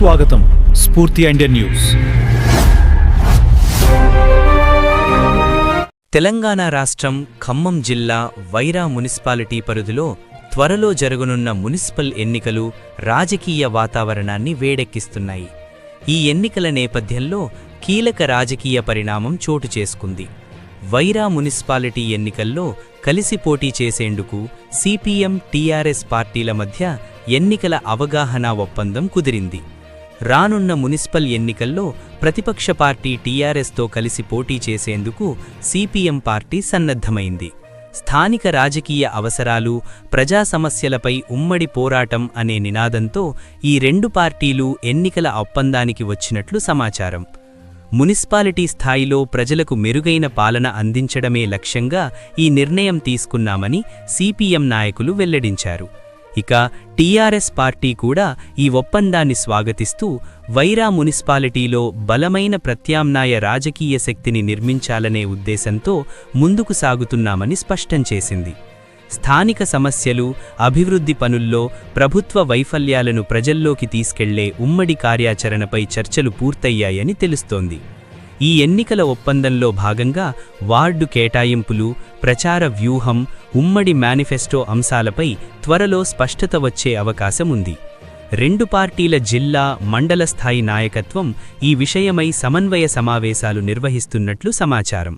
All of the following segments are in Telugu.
స్వాగతం స్ఫూర్తి ఇండియన్ న్యూస్. తెలంగాణ రాష్ట్రం ఖమ్మం జిల్లా వైరా మున్సిపాలిటీ పరిధిలో త్వరలో జరగనున్న మున్సిపల్ ఎన్నికలు రాజకీయ వాతావరణాన్ని వేడెక్కిస్తున్నాయి. ఈ ఎన్నికల నేపథ్యంలో కీలక రాజకీయ పరిణామం చోటు చేసుకుంది. వైరా మున్సిపాలిటీ ఎన్నికల్లో కలిసి పోటీ చేసేందుకు సిపిఎం టీఆర్ఎస్ పార్టీల మధ్య ఎన్నికల అవగాహన ఒప్పందం కుదిరింది. రానున్న మున్సిపల్ ఎన్నికల్లో ప్రతిపక్ష పార్టీ టీఆర్ఎస్తో కలిసి పోటీ చేసేందుకు సిపిఎం పార్టీ సన్నద్ధమైంది. స్థానిక రాజకీయ అవసరాలు ప్రజా సమస్యలపై ఉమ్మడి పోరాటం అనే నినాదంతో ఈ రెండు పార్టీలు ఎన్నికల ఒప్పందానికి వచ్చినట్లు సమాచారం. మున్సిపాలిటీ స్థాయిలో ప్రజలకు మెరుగైన పాలన అందించడమే లక్ష్యంగా ఈ నిర్ణయం తీసుకున్నామని సిపిఎం నాయకులు వెల్లడించారు. ఇక టీఆర్ఎస్ పార్టీ కూడా ఈ ఒప్పందాన్ని స్వాగతిస్తూ వైరా మున్సిపాలిటీలో బలమైన ప్రత్యామ్నాయ రాజకీయ శక్తిని నిర్మించాలనే ఉద్దేశంతో ముందుకు సాగుతున్నామని స్పష్టం చేసింది. స్థానిక సమస్యలు అభివృద్ధి పనుల్లో ప్రభుత్వ వైఫల్యాలను ప్రజల్లోకి తీసుకెళ్ళే ఉమ్మడి కార్యాచరణపై చర్చలు పూర్తయ్యాయని తెలుస్తోంది. ఈ ఎన్నికల ఒప్పందంలో భాగంగా వార్డు కేటాయింపులు ప్రచార వ్యూహం ఉమ్మడి మేనిఫెస్టో అంశాలపై త్వరలో స్పష్టత వచ్చే అవకాశం ఉంది. రెండు పార్టీల జిల్లా మండల స్థాయి నాయకత్వం ఈ విషయమై సమన్వయ సమావేశాలు నిర్వహిస్తున్నట్లు సమాచారం.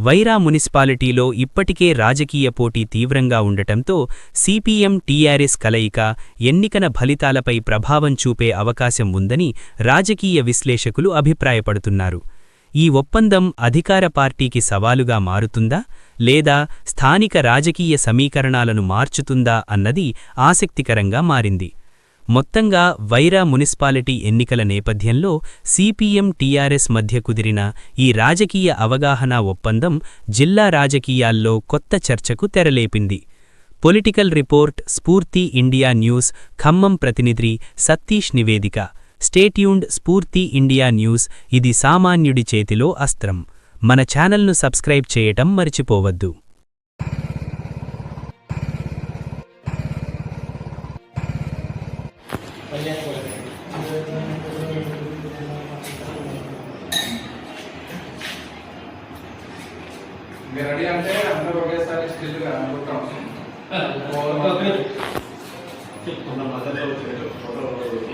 వైరా మున్సిపాలిటీలో ఇప్పటికే రాజకీయ పోటీ తీవ్రంగా ఉండటంతో సిపిఎం టీఆర్ఎస్ కలయిక ఎన్నికల ఫలితాలపై ప్రభావం చూపే అవకాశం ఉందని రాజకీయ విశ్లేషకులు అభిప్రాయపడుతున్నారు. ఈ ఒప్పందం అధికార పార్టీకి సవాలుగా మారుతుందా? లేదా స్థానిక రాజకీయ సమీకరణాలను మార్చుతుందా అన్నది ఆసక్తికరంగా మారింది. మొత్తంగా వైరా మున్సిపాలిటీ ఎన్నికల నేపథ్యంలో సిపిఎం టీఆర్ఎస్ మధ్య కుదిరిన ఈ రాజకీయ అవగాహన ఒప్పందం జిల్లా రాజకీయాల్లో కొత్త చర్చకు తెరలేపింది. Political report Spoorthi India news Khammam ప్రతినిధి సతీష్ నివేదిక. స్టేట్యూన్డ్ స్ఫూర్తి ఇండియా న్యూస్ ఇది సామాన్యుడి చేతిలో అస్త్రం. మన ఛానల్ను సబ్స్క్రైబ్ చేయటం మర్చిపోవద్దు. మీరు రెడీ అంటే అందరూ ఒకేసారి స్టిల్గా అనుకుంటాం. చేయడానికి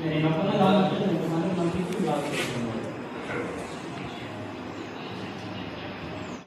నేను అప్పుడు కావాలంటే నేను పంపించి బాగా